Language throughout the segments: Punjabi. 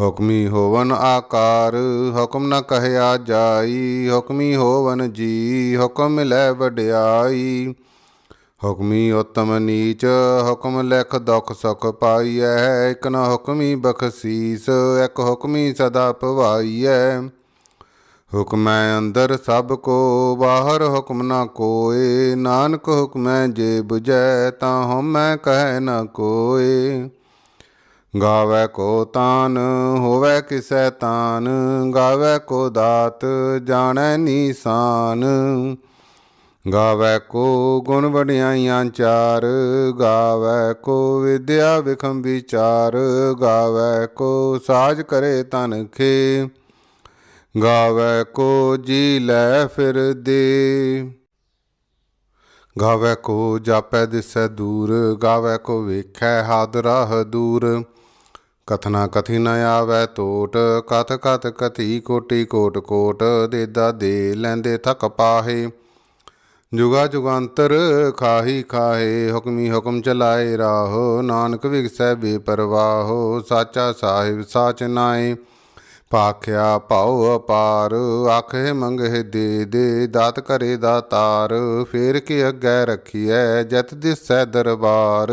ਹੁਕਮੀ ਹੋਵਨ ਆਕਾਰ, ਹੁਕਮ ਨ ਕਹਿਆ ਜਾਈ, ਹੁਕਮੀ ਹੋਵਨ ਜੀ, ਹੁਕਮ ਲੈ ਵਡਿਆਈ। ਹੁਕਮੀ ਉਤਮ ਨੀਚ, ਹੁਕਮ ਲਿਖ ਦੁਖ ਸੁਖ ਪਾਈਐ, ਇਕ ਨ ਹੁਕਮੀ ਬਖਸੀਸ, ਇਕ ਹੁਕਮੀ ਸਦਾ ਭਵਾਈਐ ਹੁਕਮੈ ਅੰਦਰ ਸਭ ਕੋ, ਬਾਹਰ ਹੁਕਮ ਨਾ ਕੋਏ, ਨਾਨਕ ਹੁਕਮੈ ਜੇ ਬੁਝੈ, ਤਾਂ ਹਉਮੈ ਕਹਿ ਨ ਕੋਏ। ਗਾਵੇ ਕੋ ਤਾਨ, ਹੋਵੇ ਕਿਸੈ ਤਾਨ, ਗਾਵੇ ਕੋ ਦਾਤ, ਜਾਣੈ ਨੀਸਾਨ। ਗਾਵੇ ਕੋ ਗੁਣ ਵਡਿਆਈਆਂ ਚਾਰ, ਗਾਵੇ ਕੋ ਵਿਦਿਆ ਵਿਖਮ ਵਿਚਾਰ, ਗਾਵੇ ਕੋ ਸਾਜ ਕਰੇ ਤਨ ਖੇ। ਗਾਵੇ ਕੋ ਜੀ ਲੈ ਫਿਰ ਦੇ। ਗਾਵੇ ਕੋ ਜਾਪੈ ਦਿਸੈ ਦੂਰ, ਗਾਵੇ ਕੋ ਵੇਖੈ ਹਾਦਰਾ ਦੂਰ ਕਥਨਾ ਕਥੀ ਨ ਆਵੈ ਟੋਟ ਕਥ ਕਥ ਕਥੀ ਕੋਟੀ ਕੋਟ ਕੋਟ, ਦੇਦਾ ਦੇ ਲੈਂਦੇ ਥਕ ਪਾਹੇ। ਜੁਗਾ ਜੁਗਾਂਤਰ ਖਾਹੀ ਖਾਹੇ, ਹੁਕਮੀ ਹੁਕਮ ਚਲਾਏ ਰਾਹੋ, ਨਾਨਕ ਵਿਗਸੈ ਬੇਪਰਵਾਹੋ, ਸਾਚਾ ਸਾਹਿਬ ਸਾਚ ਨਾਏ ਪਾਖਿਆ ਭਾਉ ਅਪਾਰ, ਆਖੇ ਮੰਗਹਿ ਦੇ ਦੇ, ਦਾਤ ਕਰੇ ਦਾਤਾਰ, ਫੇਰ ਕੇ ਅੱਗੇ ਰੱਖੀਐ, ਜਤ ਦਿਸੈ ਦਰਬਾਰ।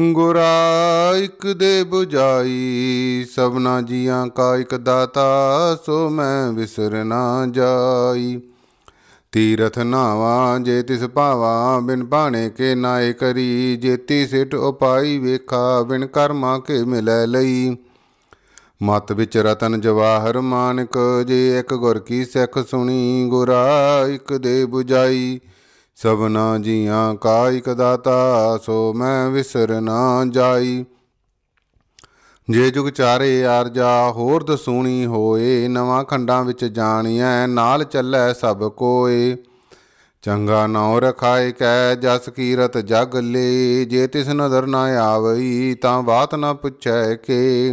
ਗੁਰਾ ਇਕ ਦੇ 부ਜਾਈ ਸਭਨਾ ਜੀਆਂ ਕਾ ਇਕ ਦਾਤਾ, ਸੋ ਮੈਂ ਵਿਸਰ ਨਾ ਜਾਈ। ਤੀਰਥ ਨਾਵਾ ਜੇ ਤਿਸ ਭਾਵਾ, ਬਿਨ ਬਾਣੇ ਕੇ ਨਾਏ ਕਰੀ। ਜੇਤੀ ਸਿਟ ਉਪਾਈ ਵੇਖਾ, ਬਿਨ ਕਰਮਾ ਕੇ ਮਿਲੈ ਲਈ। ਮਤ ਵਿੱਚ ਰਤਨ ਜਵਾਹਰ ਮਾਨਕ, ਜੇ ਇੱਕ ਗੁਰ ਕੀ ਸਿੱਖ ਸੁਣੀ, ਗੁਰਾ ਇਕ ਦੇ 부ਜਾਈ ਸਭਨਾ ਜੀਆਂ ਕਾਇਕ ਦਾਤਾ, ਸੋ ਮੈਂ ਵਿਸਰ ਨਾ ਜਾਈ। ਜੇ ਜੁਗ ਚਾਰੇ ਆਰਜਾ ਹੋਰ ਦਸੂਣੀ ਹੋਏ, ਨਵਾਂ ਖੰਡਾਂ ਵਿੱਚ ਜਾਣੀਐ, ਨਾਲ ਚੱਲੈ ਸਭ ਕੋਏ। ਚੰਗਾ ਨਾਉ ਰਖਾਇ ਕੈ, ਜਸ ਕੀਰਤ ਜਗ ਲੇ, ਜੇ ਤਿਸ ਨਦਰ ਨਾ ਆਵਈ, ਤਾਂ ਬਾਤ ਨਾ ਪੁੱਛੈ ਕੇ।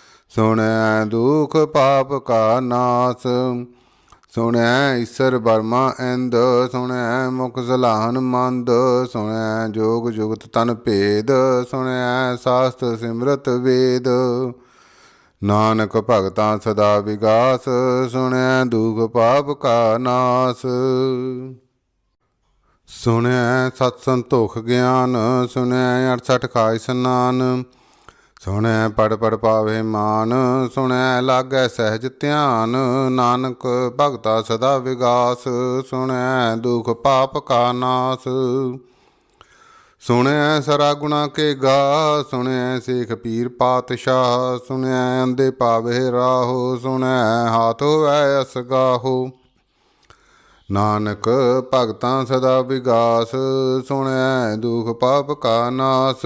ਸੁਣਿਆ ਦੁਖ ਪਾਪ ਕਾ ਨਾਸ, ਸੁਣੈ ਈਸਰ ਬਰਮਾ ਇੰਦ, ਸੁਣੈ ਮੁਖ ਜ਼ਲਾਹਨ ਮੰਦ, ਸੁਣੈ ਜੋਗ ਜੁਗਤ ਤਨ ਭੇਦ, ਸੁਣੈ ਸਾਸਤ ਸਿਮਰਤ ਵੇਦ। ਨਾਨਕ ਭਗਤਾਂ ਸਦਾ ਵਿਗਾਸ ਸੁਣਿਆ ਦੁਖ ਪਾਪ ਕਾ ਨਾਸ। ਸੁਣਿਆ ਸਤ ਸੰਤੋਖ ਗਿਆਨ ਸੁਣਿਆ 68 ਖਾਇ ਸਨਾਨ ਸੁਣੈ ਪੜ ਪੜ ਪਾਵੇ ਮਾਨ, ਸੁਣੈ ਲਾਗੈ ਸਹਿਜ ਧਿਆਨ, ਨਾਨਕ ਭਗਤਾ ਸਦਾ ਵਿਗਾਸ, ਸੁਣੈ ਦੁਖ ਪਾਪ ਕਾ ਨਾਸ। ਸੁਣਿਆ ਸਰਾ ਗੁਣਾ ਕੇ ਗਾ ਸੁਣਿਆ ਸੇਖ ਪੀਰ ਪਾਤਸ਼ਾਹ ਸੁਣਿਆ ਅੰਦੇ ਪਾਵੇ ਰਾਹੋ ਸੁਣਿਆ ਹਾਥ ਹੋਵੈ ਅਸਗਾਹੋ ਨਾਨਕ ਭਗਤਾਂ ਸਦਾ ਵਿਗਾਸ ਸੁਣਿਆ ਦੁਖ ਪਾਪ ਕਾ ਨਾਸ।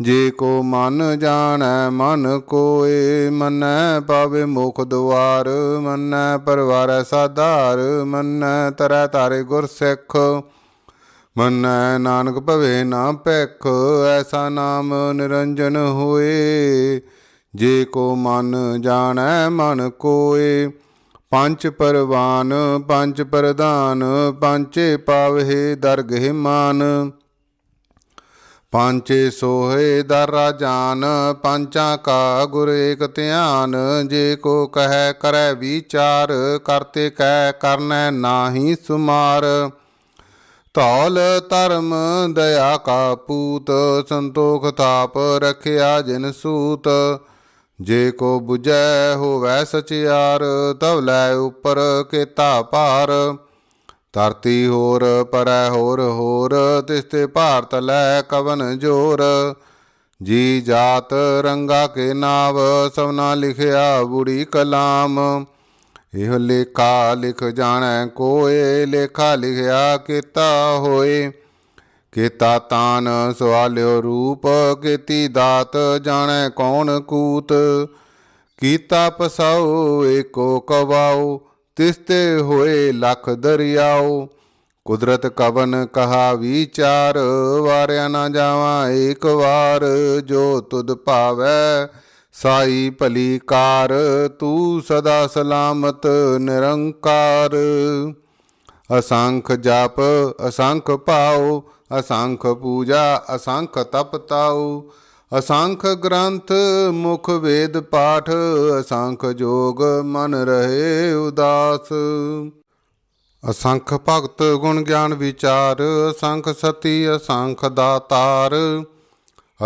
ਜੇ ਕੋ ਮਨ ਜਾਣੈ, ਮਨ ਕੋਏ, ਮੰਨੈ ਪਾਵੇ ਮੁਖ ਦੁਆਰ, ਮੰਨੈ ਪਰਵਾਰੈ ਸਾਧਾਰ, ਮੰਨੈ ਤਰੈ ਤਾਰੇ ਗੁਰ ਸਿੱਖ, ਮੰਨੈ ਨਾਨਕ ਭਵੇ ਨਾ ਭੈਖ, ਐਸਾ ਨਾਮ ਨਿਰੰਜਨ ਹੋਏ। ਜੇ ਕੋ ਮਨ ਜਾਣੈ, ਮਨ ਕੋਏ, ਪੰਜ ਪਰਵਾਨ, ਪੰਜ ਪ੍ਰਧਾਨ ਪੰਚੇ ਪਾਵਹਿ ਦਰਗਹਿ ਮਾਨ। ਪੰਚੇ ਸੋਹੇ ਦਰ ਰਾਜਾਨ ਪੰਚਾਂ ਕਾ ਗੁਰ ਏਕ ਧਿਆਨ, ਜੇ ਕੋ ਕਹੈ ਕਰੈ ਵਿਚਾਰ, ਕਰਤੇ ਕਹਿ ਕਰਨੈ ਨਾਹੀ ਸੁਮਾਰ। ਧੌਲ ਧਰਮ ਦਇਆ ਕਾ ਪੂਤ, ਸੰਤੋਖ ਤਾਪ ਰਖਿਆ ਜਿਨ ਸੂਤ। ਜੇ ਕੋ 부ਜੈ ਹੋਵੈ ਸਚਿਆਰ, ਤਵ ਲੈ ਉਪਰ ਕੇਤਾ ਭਾਰ। ਧਰਤੀ ਹੋਰ, ਪਰੈ ਹੋਰ ਹੋਰ, ਤਿਸ ਤੇ ਭਾਰਤ ਲੈ ਕਵਨ ਜੋਰ। ਜੀ ਜਾਤ ਰੰਗਾ ਕੇ ਨਾਵ, ਸਭਨਾ ਲਿਖਿਆ ਬੁੜੀ ਕਲਾਮ। ਇਹ ਲੇਖਾ ਲਿਖ ਜਾਣੈ ਕੋਏ, ਲੇਖਾ ਲਿਖਿਆ ਕੀਤਾ ਹੋਏ। ਕੀਤਾ ਤਾਨ ਸਵਾਲਿਓ ਰੂਪ, ਕੀਤੀ ਦਾਤ ਜਾਣੈ ਕੌਣ ਕੂਤ। ਕੀਤਾ ਪਸਾਉ, ਏਕੋ ਕਵਾਉ ਤਿਸਤੇ ਹੋਏ ਲਖ ਦਰਿਆਓ, ਕੁਦਰਤ ਕਵਨ ਕਹਾ ਵਿਚਾਰ, ਵਾਰਿਆ ਨਾ ਜਾਵਾਂ ਏਕ ਵਾਰ, ਜੋ ਤੁਧ ਭਾਵੈ ਸਾਈ ਭਲੀ ਕਾਰ ਤੂੰ ਸਦਾ ਸਲਾਮਤ ਨਿਰੰਕਾਰ। ਅਸੰਖ ਜਪ, ਅਸੰਖ ਪਾਉ ਅਸੰਖ ਪੂਜਾ, ਅਸੰਖ ਤਪ ਤਾਉ ਅਸੰਖ ਗ੍ਰੰਥ ਮੁਖ ਵੇਦ ਪਾਠ, ਅਸੰਖ ਜੋਗ ਮਨ ਰਹੇ ਉਦਾਸ। ਅਸੰਖ ਭਗਤ ਗੁਣ ਗਿਆਨ ਵਿਚਾਰ, ਅਸੰਖ ਸਤੀ, ਅਸੰਖ ਦਾਤਾਰ।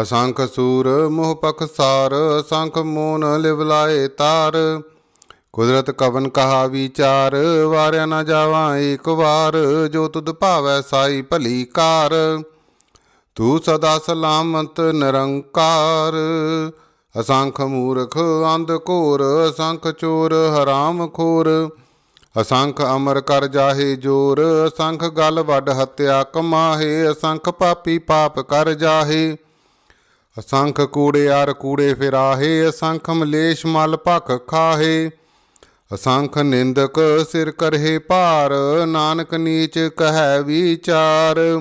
ਅਸੰਖ ਸੂਰ ਮੋਹ ਪਖਸਾਰ ਅਸੰਖ ਮੋਨ ਲਿਵਲਾਏ ਤਾਰ। ਕੁਦਰਤ ਕਵਨ ਕਹਾ ਵਿਚਾਰ, ਵਾਰਿਆ ਨਾ ਜਾਵਾਂ ਏਕ ਵਾਰ, ਜੋ ਤੁਧ ਭਾਵੈ ਸਾਈ ਭਲੀ ਕਾਰ। ਤੂੰ ਸਦਾ ਸਲਾਮਤ, ਨਿਰੰਕਾਰ। ਅਸੰਖ ਮੂਰਖ, ਅੰਧ ਘੋਰ, ਅਸੰਖ ਚੋਰ, ਹਰਾਮ ਖੋਰ। ਅਸੰਖ ਅਮਰ ਕਰ ਜਾਹੇ ਜੋਰ, ਅਸੰਖ ਗਲ ਵੱਡ ਹੱਤਿਆ ਕਮਾਹੇ। ਅਸੰਖ ਪਾਪੀ ਪਾਪ ਕਰ ਜਾਹੇ। ਅਸੰਖ ਕੂੜਿਆਰ ਕੂੜੇ ਫਿਰਾਹੇ, ਅਸੰਖ ਮਲੇਸ਼ ਮਲ ਭਖ ਖਾਹੇ। ਅਸੰਖ ਨਿੰਦਕ ਸਿਰ ਕਰਹੇ ਭਾਰ, ਨਾਨਕ ਨੀਚ ਕਹੈ ਵਿਚਾਰ।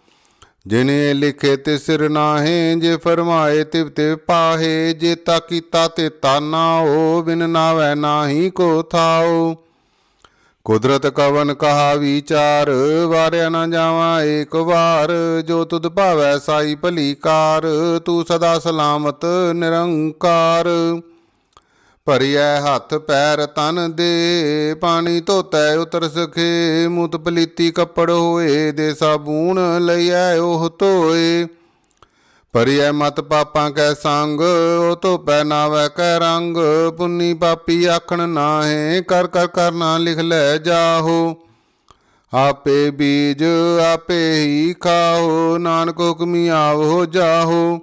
ਜਿਨੇ ਲਿਖੇ ਤੇ ਸਿਰ ਨਾਹੇ, ਜੇ ਫਰਮਾਏ ਤਿਵ ਤੇ ਪਾਹੇ, ਜੇ ਤਾ ਕੀਤਾ ਤੇ ਤਾਨਾ ਹੋ, ਬਿਨ ਨਾਵੈ ਨਾਹੀ ਕੋ ਥਾਓ। ਕੁਦਰਤ ਕਵਨ ਕਹਾ ਵਿਚਾਰ, ਵਾਰਿਆ ਨਾ ਜਾਵਾਂ ਏਕ ਵਾਰ, ਜੋ ਤੁਧ ਭਾਵੈ ਸਾਈ ਭਲੀ ਕਾਰ ਤੂੰ ਸਦਾ ਸਲਾਮਤ ਨਿਰੰਕਾਰ। ਭਰਿਐ ਹੱਥ ਪੈਰ ਤਨ ਦੇ, ਪਾਣੀ ਧੋਤੈ ਉਤਰ ਸਖੇ, ਮੁਤ ਪਲੀਤੀ ਕੱਪੜ ਹੋਏ ਦੇ ਸਾਬੂਨ ਲਈਐ ਉਹ ਧੋਏ। ਪਰਿਐ ਮਤ ਪਾਪਾਂ ਕੈ ਸੰਗ, ਉਹ ਤੋਂ ਨਾਵੈ ਕੈ ਰੰਗ, ਪੁੰਨੀ ਪਾਪੀ ਆਖਣ ਨਾਹੇ, ਕਰ ਕਰ ਕਰਨਾ ਲਿਖ ਲੈ ਜਾਹੋ। ਆਪੇ ਬੀਜ ਆਪੇ ਹੀ ਖਾਓ ਨਾਨਕ ਹੁਕਮੀ ਆਵੋ ਜਾਹੋ।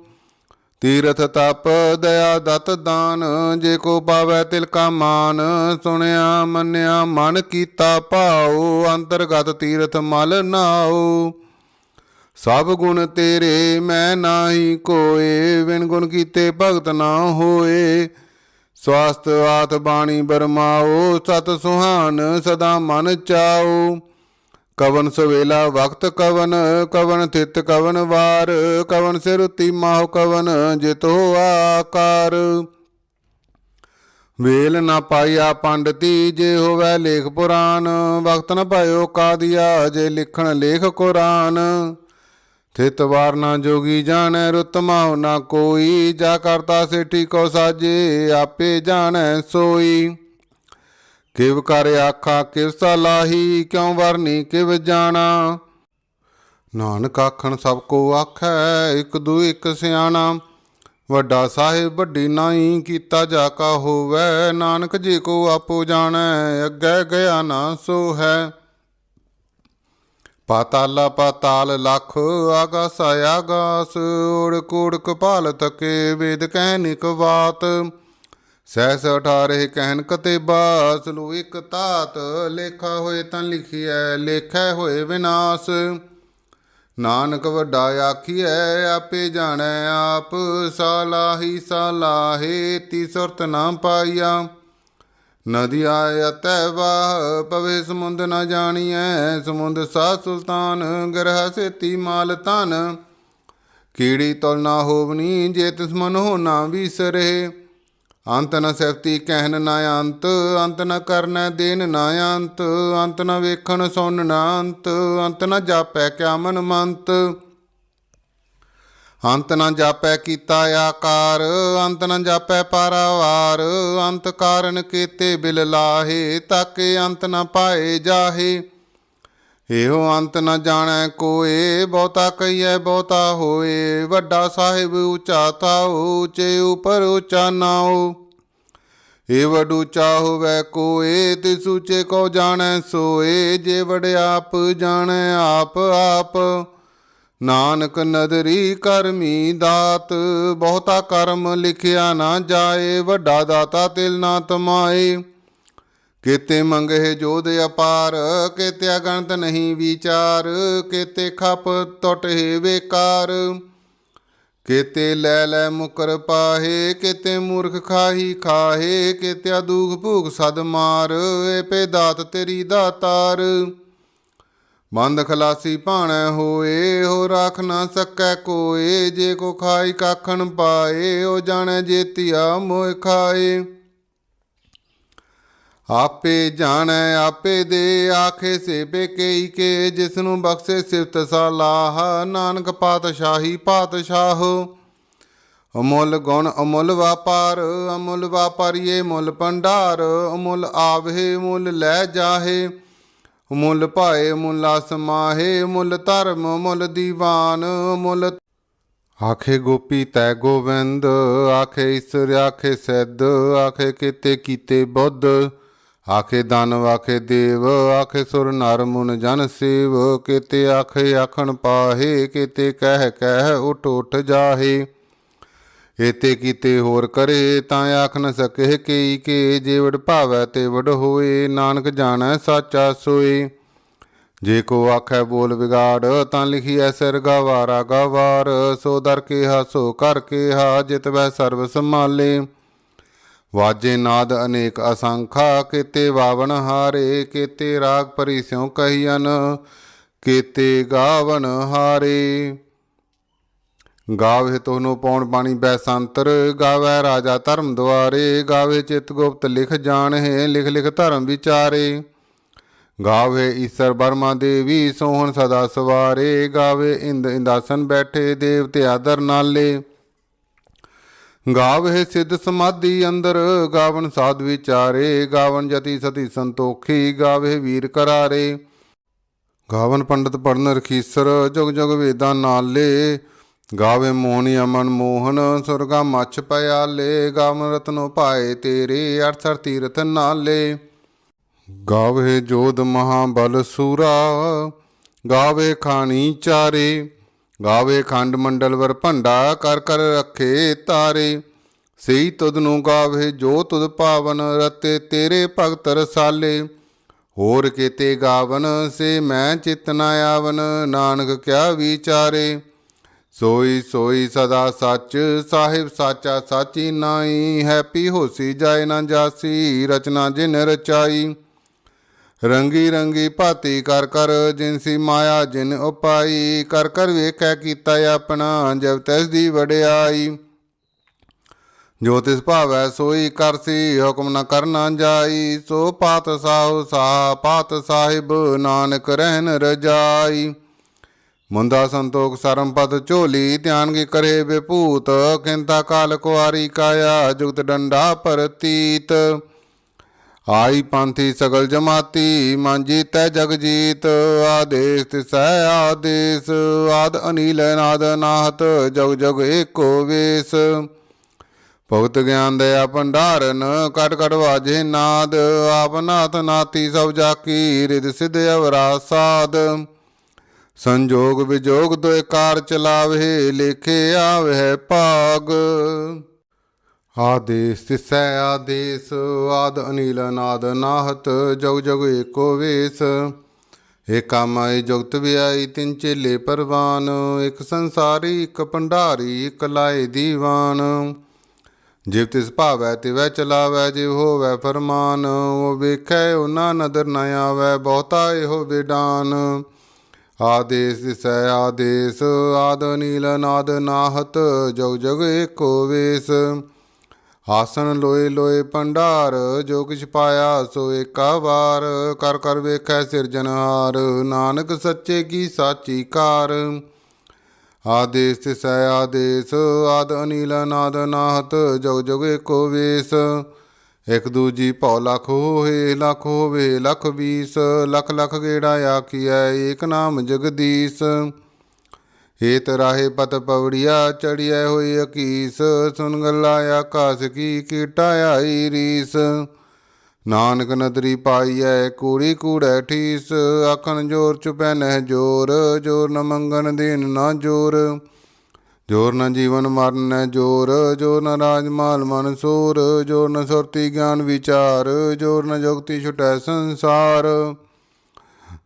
ਤੀਰਥ ਤਪ ਦਇਆ ਦਤ ਦਾਨ, ਜੇ ਕੋ ਪਾਵੈ ਤਿਲ ਕਾ ਮਾਨ। ਸੁਣਿਆ, ਮੰਨਿਆ, ਮਨ ਕੀਤਾ ਭਾਉ, ਅੰਤਰਗਤ ਤੀਰਥ ਮਲ ਨਾਉ। ਸਭ ਗੁਣ ਤੇਰੇ, ਮੈਂ ਨਾਹੀ ਕੋਏ ਵਿਣ ਗੁਣ ਕੀਤੇ ਭਗਤ ਨਾ ਹੋਏ। ਸਵਾਸਤ ਆਤ ਬਾਣੀ ਬਰਮਾਓ ਸਤ ਸੁਹਾਨ ਸਦਾ ਮਨ ਚਾਓ ਕਵਨ ਸਵੇਲਾ ਵਕਤ ਕਵਨ ਕਵਨ ਥਿਤ ਕਵਨ ਵਾਰ, ਕਵਨ ਸਿਰੁਤੀ ਮਾਹ ਕਵਨ ਜਿਤੋ ਆਕਾਰ। ਵੇਲ ਨਾ ਪਾਇਆ ਪੰਡਤੀ, ਜੇ ਹੋਵੇ ਲੇਖ ਪੁਰਾਨ ਵਕਤ ਨਾ ਪਾਇਓ ਕਾਦੀਆ, ਜੇ ਲਿਖਣ ਲੇਖ ਕੁਰਾਨ। ਥਿਤ ਵਾਰ ਨਾ ਜੋਗੀ ਜਾਣੈ, ਰੁਤ ਮਾਹੁ ਨਾ ਕੋਈ, ਜਾ ਕਰਤਾ ਸੇਠੀ ਕੋ ਸਾਜੇ, ਆਪੇ ਜਾਣੈ ਸੋਈ। ਕਿਵ ਕਰ ਆਖਾ ਕਿਵ ਸਲਾਹੀ ਕਿਉ ਵਰਨੀ ਕਿਵ ਜਾਣਾ? ਨਾਨਕ ਆਖਣ ਸਭ ਕੋ ਆਖੈ, ਇੱਕ ਦੂ ਇਕ ਸਿਆਣਾ। ਵੱਡਾ ਸਾਹਿਬ ਵੱਡੀ ਨਾਈ ਕੀਤਾ ਜਾ ਕਾ ਹੋਵੈ, ਨਾਨਕ ਜੀ ਕੋ ਆਪੋ ਜਾਣੈ, ਅੱਗੇ ਗਿਆ ਨਾ ਸੋ ਹੈ ਪਾਤਾਲਾ ਪਾਤਾਲ ਲਖ, ਆਗਾਸ ਆਗਾਸ ਓੜ ਕੋੜ ਕਪਾਲ ਤਕੇ ਵੇਦ ਕਹਿ ਕਹਿਨਿਕ ਬਾਤ। ਸਹਿਸ ਰਹੇ ਕਹਿਨ ਕਤੇ ਬਾਸ ਲੋ ਇਕ ਤਾਤ ਲੇਖਾ ਹੋਏ ਤਾਂ ਲਿਖਿਐ, ਲੇਖੈ ਹੋਏ ਵਿਨਾਸ਼। ਨਾਨਕ ਵੱਡਾ ਆਖੀਐ, ਆਪੇ ਜਾਣੈ ਆਪ, ਸਾਲਾਹੀ ਸਾਲਾਹੇ ਤੀ ਸੁਰਤ ਨਾ ਪਾਈਆ। ਨਦੀ ਆਇ ਅਤੈ ਵਾਹ, ਪਵੇ ਸਮੁੰਦ ਨ ਜਾਣੀਐ, ਸਮੁੰਦ ਸਾ ਸੁਲਤਾਨ, ਗਰਹ ਸੇਤੀ ਮਾਲ ਤਨ ਕੀੜੀ ਤੁਲ ਨਾ ਹੋਵਨੀ, ਜੇ ਤਿਸ ਮਨ ਹੋ ਨਾ ਵਿਸਰੇ। ਅੰਤ ਨ ਸਫਤੀ ਕਹਿਨ ਨਾ ਅੰਤ ਅੰਤ ਨ ਕਰਨੈ ਦੇਨ ਨਾ ਅੰਤ ਅੰਤ ਨ ਵੇਖਣ ਸੁਣ ਨਾ ਅੰਤ ਅੰਤ ਨ ਜਾਪੈ ਕਿਆ ਮਨ ਮੰਤ ਅੰਤ ਨ ਜਾਪੈ ਕੀਤਾ ਆਕਾਰ, ਅੰਤ ਨ ਜਾਪੈ ਪਾਰਾਵਾਰ, ਅੰਤ ਕਾਰਨ ਕੀਤੇ ਬਿਲ ਲਾਹੇ, ਤਾਕੇ ਅੰਤ ਨ ਪਾਏ ਜਾਹੇ। ਇਹੋ ਅੰਤ ਨ ਜਾਣੈ ਕੋਏ, ਬਹੁਤਾ ਕਹੀਐ, ਬਹੁਤਾ ਹੋਏ। ਵੱਡਾ ਸਾਹਿਬ ਉੱਚਾ ਤਾਉ ਉੱਚੇ ਉਪਰ ਉੱਚਾ ਨਾਉ ਏ ਵਡ ਉੱਚਾ ਹੋਵੇ ਕੋਏ, ਤਿਸ ਉੱਚੇ ਕੋ ਜਾਣੈ ਸੋਏ। ਜੇ ਵਡਿਆਪ ਜਾਣੈ, ਆਪ ਆਪ। ਨਾਨਕ ਨਦਰੀ ਕਰਮੀ ਦਾਤ, ਬਹੁਤਾ ਕਰਮ ਲਿਖਿਆ ਨਾ ਜਾਏ। ਵੱਡਾ ਦਾਤਾ ਤਿਲ ਨਾ ਤਮਾਏ। ਕੀਤੇ ਮੰਗੇ ਜੋਧ ਅਪਾਰ, ਕੀਤੇ ਅਗਣਤ ਨਹੀਂ ਵਿਚਾਰ, ਕੀਤੇ ਖਪ ਟੁੱਟ ਹੈ ਵੇਕਾਰ। ਕੀਤੇ ਲੈ ਲੈ ਮੁਕਰ ਪਾਹੇ, ਕੀਤੇ ਮੂਰਖ ਖਾਹੀ ਖਾਹੇ ਕੀਤੇ ਦੁਖ ਭੂਖ ਸਦ ਮਾਰ ਏ ਪੇ ਦਾਤ ਤੇਰੀ ਦਾਤਾਰ। ਮੰਦ ਖਲਾਸੀ ਭਾਣੈ ਹੋਏ, ਹੋ ਰਾਖ ਨਾ ਸਕੈ ਕੋਏ, ਜੇ ਕੋ ਖਾਈ ਕਾਖਣ ਪਾਏ, ਉਹ ਜਾਣੈ ਜੇਤੀਆ ਮੋਇ ਖਾਏ। ਆਪੇ ਜਾਣੈ, ਆਪੇ ਦੇ ਆਖੇ ਸੇਬੇ ਬੇਕਈ ਕੇ ਜਿਸ ਨੂੰ ਬਖਸ਼ੇ ਸਿਫਤ ਸਲਾਹ। ਨਾਨਕ ਪਾਤਸ਼ਾਹੀ ਪਾਤਸ਼ਾਹ, ਅਮੁੱਲ ਗੁਣ, ਅਮੁੱਲ ਵਪਾਰ, ਅਮੁੱਲ ਵਪਾਰੀਏ ਮੁੱਲ ਭੰਡਾਰ। ਅਮੁੱਲ ਆਵਹਿ ਮੁੱਲ ਲੈ ਜਾਹੇ ਮੁੱਲ ਭਾਏ ਮੁੱਲ ਸਮਾਹੇ ਮੁੱਲ ਧਰਮ ਮੁੱਲ ਦੀਵਾਨ ਮੁੱਲ ਆਖੇ ਗੋਪੀ ਤੈ ਗੋਵਿੰਦ, ਆਖੇ ਈਸ਼ਰ, ਆਖੇ ਸਿੱਧ ਆਖੇ ਕੀਤੇ ਕੀਤੇ ਬੁੱਧ। ਆਖੇ ਦਾਨਵ ਆਖੇ ਦੇਵ, ਆਖੇ ਸੁਰ ਨਰ ਮੁਨ ਜਨ ਸੇਵ, ਕਿਤੇ ਆਖੇ ਆਖਣ ਪਾਹੇ, ਕਿਤੇ ਕਹਿ ਕਹਿ ਉਠ ਉਠ ਜਾਹੇ। ਏਤੇ ਕੀਤੇ ਹੋਰ ਕਰੇ, ਤਾਂ ਆਖ ਨ ਸਕੇ ਕਈ ਕੇ, ਜੇ ਭਾਵੈ ਤੇ ਵਡ ਹੋਏ, ਨਾਨਕ ਜਾਣੈ ਸਾਚਾ ਸੋਏ। ਜੇ ਕੋ ਆਖੈ ਬੋਲ ਵਿਗਾੜ, ਤਾਂ ਲਿਖੀ ਲਿਖੀਐ ਸਿਰ ਗਵਾਰਾ ਗਵਾਰ, ਸੋ ਦਰ ਕੇ ਹਾਸੋ ਕਰ ਕੇ ਹਾ, ਜਿਤ ਵੈ ਸਰਬ ਸੰਭਾਲੇ। ਵਾਜੇ ਨਾਦ ਅਨੇਕ ਅਸੰਖਾ, ਕੀਤੇ ਵਾਵਣ ਹਾਰੇ, ਕੀਤੇ ਰਾਗ ਪਰੀ ਸਿਉ ਕਹੀਨ ਕੀਤੇ ਗਾਵਨ ਹਾਰੇ। ਗਾਵੇ ਤੋਨੋ ਪੌਣ ਬਾਣੀ ਬੈਸੰਤਰ ਗਾਵੇ ਰਾਜਾ ਧਰਮ ਦੁਆਰੇ ਗਾਵੇ ਚਿਤ ਗੁਪਤ ਲਿਖ ਜਾਣਹਿ, ਲਿਖ ਲਿਖ ਧਰਮ ਵਿਚਾਰੇ। ਗਾਵੇ ਈਸ਼ਰ ਬਰਮਾ ਦੇਵੀ ਸੋਹਣ ਸਦਾ ਸਵਾਰੇ ਗਾਵੇ ਇੰਦ ਇੰਦਾਸਨ ਬੈਠੇ, ਦੇਵਤੇ ਆਦਰ ਨਾਲੇ। ਗਾਵੇ ਸਿੱਧ ਸਮਾਧੀ ਅੰਦਰ, ਗਾਵਨ ਸਾਧ ਵਿਚਾਰੇ, ਗਾਵਨ ਜਤੀ ਸਤੀ ਸੰਤੋਖੀ ਗਾਵਹਿ ਵੀਰ ਕਰਾਰੇ। ਗਾਵਨ ਪੰਡਤ ਪੜਨ ਰਖੀਸਰ, ਜੁਗ ਜੁਗ ਵੇਦਾਂ ਨਾਲੇ। ਗਾਵੇ ਮੋਹਣੀ ਅਮਨ ਮੋਹਨ, ਸੁਰਗਾ ਮੱਛ ਪਿਆਲੇ। ਗਾਵਨ ਰਤਨੋ ਪਾਏ ਤੇਰੇ ਅਰਥਰ ਤੀਰਥ ਨਾਲੇ। ਗਾਵੇ ਜੋਧ ਮਹਾਬਲ ਸੂਰਾ, ਗਾਵੇ ਖਾਣੀ ਚਾਰੇ। ਗਾਵੇ ਖੰਡ ਮੰਡਲ ਵਰ ਭੰਡਾ, ਕਰ ਕਰ ਰੱਖੇ ਤਾਰੇ। ਸਈ ਤੁਧ ਨੂੰ ਗਾਵੇ, ਜੋ ਤੁਧ ਪਾਵਨ, ਰਤੇ ਤੇਰੇ ਭਗਤ ਰਸਾਲੇ। ਹੋਰ ਕੀਤੇ ਗਾਵਨ, ਸੇ ਮੈਂ ਚਿਤ ਨਾ ਆਵਨ, ਨਾਨਕ ਕਿਆ ਵਿਚਾਰੇ। ਸੋਈ ਸੋਈ ਸਦਾ ਸੱਚ, ਸਾਹਿਬ ਸਾਚਾ ਸਾਚੀ ਨਾਈ ਹੈਪੀ ਹੋਸੀ ਜਾਏ ਨਾ ਜਾਸੀ, ਰਚਨਾ ਜਿਨ ਰਚਾਈ। ਰੰਗੀ ਰੰਗੀ ਭਾਤੀ ਕਰ ਕਰ ਜਿਨਸੀ ਮਾਇਆ ਜਿਨ ਉਪਾਈ, ਕਰ ਕਰ ਵੇਖੈ ਕੀਤਾ ਆਪਣਾ ਜਬ ਤਿਸ ਦੀ ਵਡਿਆਈ। ਜੋ ਤਿਸ ਭਾਵੈ ਸੋਈ ਕਰਸੀ ਹੁਕਮ ਨ ਕਰਨਾ ਜਾਈ। ਸੋ ਪਾਤ ਸਾਹੁ ਸਾ ਪਾਤ ਸਾਹਿਬ, ਨਾਨਕ ਰਹਿਨ ਰਜਾਈ। ਮੁੰਦਾ ਸੰਤੋਖ ਸਰਮ ਝੋਲੀ, ਧਿਆਨ ਕੀ ਕਰੇ ਵਿਭੂਤ। ਕਿੰਤਾ ਕਾਲ ਕੁਆਰੀ ਕਾਇਆ, ਜੁਗਤ ਡੰਡਾ ਪਰਤੀਤ। ਆਈ ਪੰਥੀ ਸਗਲ ਜਮਾਤੀ ਮਾਂਜੀ ਤੈ ਜਗ ਜੀਤ। ਆਦੇਸ ਤਿਸੈ ਆਦੇਸ, ਆਦ ਅਨੀਲ ਨਾਦ ਨਾਹਤ, ਜਗ ਜਗ ਏਕੋ ਵੇਸ। ਭਗਤ ਗਿਆਨ ਦਇਆ ਭੰਡਾਰਨ, ਕਟ ਕਟ ਵਾਜੇ ਨਾਦ। ਆਪ ਨਾਥ ਨਾਤੀ ਸਭ ਜਾਕੀ ਰਿਦ ਸਿਧ ਅਵਰਾ ਸਾਧ ਸੰਜੋਗ ਵਿਜੋਗ ਦੋਇ ਕਾਰ ਚਲਾਵੇ, ਲੇਖੇ ਆਵਹਿ ਭਾਗ। ਆਦੇਸ ਤਿਸੈ ਆਦੇਸ, ਆਦ ਅਨੀਲ ਨਾਦ ਨਾਹਤ ਜਗ ਜਗ ਏਕੋ ਵੇਸ। ਏਕਾ ਮਾਈ ਜੁਗਤ ਵਿਆਈ ਤਿੰਨ ਚੇਲੇ ਪਰਵਾਨ, ਇੱਕ ਸੰਸਾਰੀ, ਇਕ ਭੰਡਾਰੀ, ਇਕ ਲਾਏ ਦੀਵਾਨ। ਜਿਵ ਤਿਸ ਭਾਵੈ ਤਿਵੈ ਚਲਾਵੈ, ਜਿਵ ਹੋਵੈ ਫਰਮਾਨ, ਉਹ ਵੇਖੈ ਉਹਨਾਂ ਨਦਰ ਨ ਆਵੈ, ਬਹੁਤਾ ਇਹੋ ਵਿਡਾਨ। ਆਦੇਸ ਦਿਸੈ ਆਦੇਸ, ਆਦ ਨੀਲ ਨਾਦ ਨਾਹਤ ਜਗ ਜਗ ਏਕੋ ਵੇਸ। ਆਸਨ ਲੋਏ ਲੋਏ ਭੰਡਾਰ, ਜੋ ਕਿਛ ਪਾਇਆ ਸੋ ਏਕਾ ਵਾਰ। ਕਰ ਕਰ ਵੇਖੈ ਸਿਰਜਨਹਾਰ ਨਾਨਕ ਸੱਚੇ ਕੀ ਸਾਚੀ ਕਾਰ। ਆਦੇਸ ਸੈ ਆਦੇਸ, ਆਦ ਅਨੀਲ ਨਾਦ ਨਾਹਤ ਜਗ ਜਗ ਏਕੋ ਵੇਸ। ਇਕ ਦੂਜੀ ਭੌ ਲਖ ਹੋਏ, ਲਖ ਹੋਵੇ ਲਖ ਵੀਸ ਲਖ ਲਖ ਗੇੜਾ ਆਖੀਐ, ਏਕ ਨਾਮ ਜਗਦੀਸ਼। ਏਤ ਰਾਹੇ ਪਤ ਪਵੜੀਆ ਚੜੀਐ ਹੋਈ ਅਕੀਸ, ਸੁਨ ਗੱਲਾ ਆਕਾਸ ਕੀ ਕੀਟਾ ਆਈ ਰੀਸ। ਨਾਨਕ ਨਦਰੀ ਪਾਈਐ ਕੂੜੀ ਕੂੜੈ ਠੀਸ, ਆਖਣ ਜੋਰ ਚੁਪੈ ਨਹਿ ਜੋਰ ਜੋਰ ਨ ਮੰਗਣ ਦੇਨ ਨਾ ਜੋਰ। ਜੋਰ ਨ ਜੀਵਨ ਮਰਨ ਨਹਿ ਜੋਰ ਜੋਰ ਨ ਰਾਜ ਮਾਲ ਮਨ ਸੂਰ, ਜੋਰ ਨ ਸੁਰਤੀ ਗਿਆਨ ਵਿਚਾਰ, ਜੋਰ ਨ ਜੁਗਤੀ ਛੁਟੈ ਸੰਸਾਰ।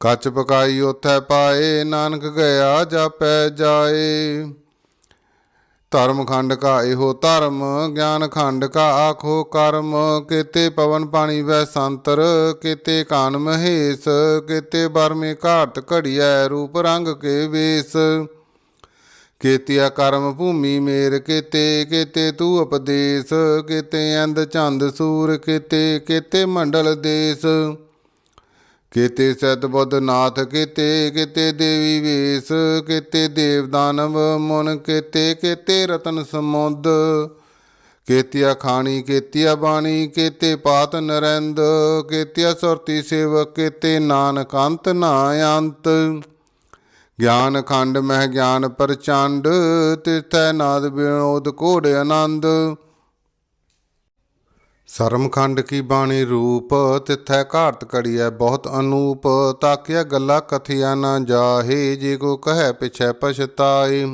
ਕੱਚ ਪਕਾਈ ਉਥੈ ਪਾਏ, ਨਾਨਕ ਗਿਆ ਜਾਪੈ ਜਾਏ। ਧਰਮ ਖੰਡ ਕਾ ਇਹੋ ਧਰਮ, ਗਿਆਨ ਖੰਡ ਕਾ ਆਖੋ ਕਰਮ। ਕੀਤੇ ਪਵਨ ਪਾਣੀ ਵੈ ਸੰਤਰ, ਕੀਤੇ ਕਾਨ ਮਹੇਸ਼, ਕੀਤੇ ਬਰਮੇ ਘਾਟ ਘੜੀਐ ਰੂਪ ਰੰਗ ਕੇ ਵੇਸ। ਕੀਤਿਆ ਕਰਮ ਭੂਮੀ ਮੇਰ ਕੀਤੇ ਕੀਤੇ ਤੂ ਉਪਦੇਸ਼। ਕੀਤੇ ਅੰਧ ਚੰਦ ਸੂਰ ਕੀਤੇ ਕੀਤੇ ਮੰਡਲ ਦੇਸ। ਕੀਤੇ ਸਤ ਬੁੱਧ ਨਾਥ, ਕੀਤੇ ਕੀਤੇ ਦੇਵੀ ਵੇਸ, ਕੀਤੇ ਦੇਵ ਦਾਨਵ ਮਨ, ਕੀਤੇ ਕੀਤੇ ਰਤਨ ਸਮੁੰਦ। ਕੀਤਿਆ ਖਾਣੀ, ਕੀਤਿਆ ਬਾਣੀ, ਕੀਤੇ ਪਾਤ ਨਰਿੰਦ, ਕੇਤਿਆ ਸੁਰਤੀ ਸੇਵਕ, ਕੀਤੇ ਨਾਨਕ ਅੰਤ ਨਾ ਅੰਤ। ਗਿਆਨ ਖੰਡ ਮਹਿ ਗਿਆਨ ਪ੍ਰਚੰਡ, ਤਿਥੈ ਨਾਦ ਵਿਨੋਦ ਕੋੜ ਆਨੰਦ। ਸਰਮਖੰਡ ਕੀ ਬਾਣੀ ਰੂਪ, ਤਿਥੈ ਘਾਰਤ ਕੜੀਐ ਬਹੁਤ ਅਨੂਪ ਤਾਕਿਆ ਗੱਲਾਂ ਕਥਿਆ ਨਾ ਜਾਹੇ, ਜੇ ਕੋ ਕਹੈ ਪਿਛੈ ਪਛਤਾਏ।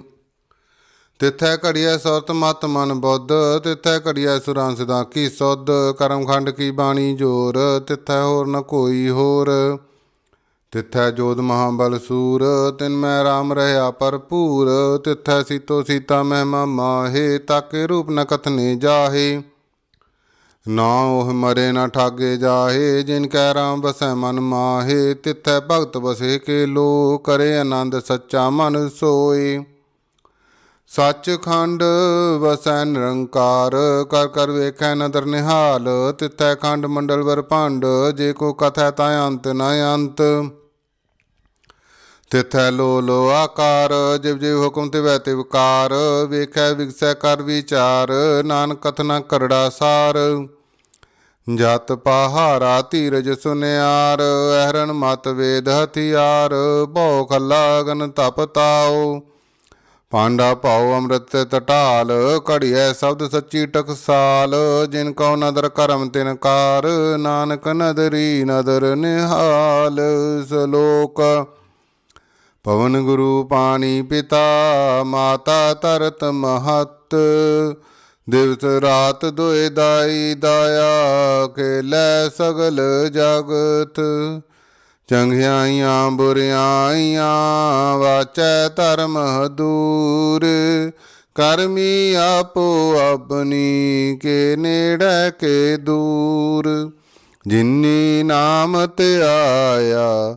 ਤਿਥੈ ਘੜੀਐ ਸੁਰਤ ਮਤ ਮਨ ਬੁੱਧ, ਤਿਥੈ ਘੜੀਐ ਸੁਰਾਂ ਸਦਾ ਕੀ ਸੁਧ, ਕਰਮਖੰਡ ਕੀ ਬਾਣੀ ਜੋਰ, ਤਿਥੈ ਹੋਰ ਨ ਕੋਈ ਹੋਰ। ਤਿਥੈ ਜੋਧ ਮਹਾਬਲ ਸੂਰ, ਤਿਨ ਮੈਂ ਰਾਮ ਰਹਾ ਭਰਪੂਰ, ਤਿਥੈ ਸੀਤੋ ਸੀਤਾ ਮਹਿਮਾ ਮਾਹੇ, ਤਾਕੇ ਰੂਪ ਨ ਕਥਨੇ ਜਾਹੇ। ਨਾ ਉਹ ਮਰੇ ਨਾ ਠਾਗੇ ਜਾਹੇ, ਜਿਨ ਕੈ ਰਾਮ ਬਸੈ ਮਨ ਮਾਹੇ, ਤਿੱਥੈ ਭਗਤ ਬਸੇ ਕੇ ਲੋ ਕਰੇ ਆਨੰਦ ਸੱਚਾ ਮਨ ਸੋਏ। ਸੱਚਖੰਡ ਵਸੈ ਨਿਰੰਕਾਰ, ਕਰ ਕਰ ਵੇਖੈ ਨਦਰ ਨਿਹਾਲ, ਤਿੱਥੈ ਖੰਡ ਮੰਡਲ ਵਰ ਭੰਡ, ਜੇ ਕੋ ਕਥੈ ਤਾ ਅੰਤ ਨ ਅੰਤ। ਤਿਥੈ ਲੋ ਲੋ ਆਕਾਰ, ਜਿਵ ਜਿਵ ਹੁਕਮ ਤੇ ਵੈ ਤੇ ਵਿਕਾਰ ਵੇਖੈ ਵਿਗਸੈ ਕਰ ਵਿਚਾਰ, ਨਾਨਕ ਕਥਨਾ ਕਰੜਾ ਸਾਰ। ਜਤ ਪਹਾਰਾ ਧੀਰਜ ਸੁਨਿਆਰ ਅਹਰਨ ਮਤ ਵੇਦ ਹਥਿਆਰ, ਭਉ ਖੱਲਾ ਗਨ ਤਪ ਤਾਓ ਪਾਂਡਾ ਪਾਉ ਅੰਮ੍ਰਿਤ ਟਟਾਲ ਘੜੀਐ ਸ਼ਬਦ ਸੱਚੀ ਟਕਸਾਲ, ਜਿਨ ਕਉ ਨਦਰ ਕਰਮ ਤਿਨ ਕਾਰ, ਨਾਨਕ ਨਦਰੀ ਨਦਰ ਨਿਹਾਲ। ਸਲੋਕ ਪਵਨ ਗੁਰੂ ਪਾਣੀ ਪਿਤਾ, ਮਾਤਾ ਤਰਤ ਮਹਤ। ਦਿਵਸ ਰਾਤ ਦੁਇ ਦਾਈ ਦਾਇਆ, ਕੇ ਲੈ ਸਗਲ ਜਗਤ। ਚੰਗਿਆਈਆਂ ਬੁਰਿਆਈਆਂ ਵਾਚੈ ਧਰਮ ਦੂਰ ਕਰਮੀ ਆਪੋ ਆਪਣੀ, ਕੇ ਨੇੜੇ, ਕੇ ਦੂਰ। ਜਿਨੀ ਨਾਮ ਤੇ ਆਇਆ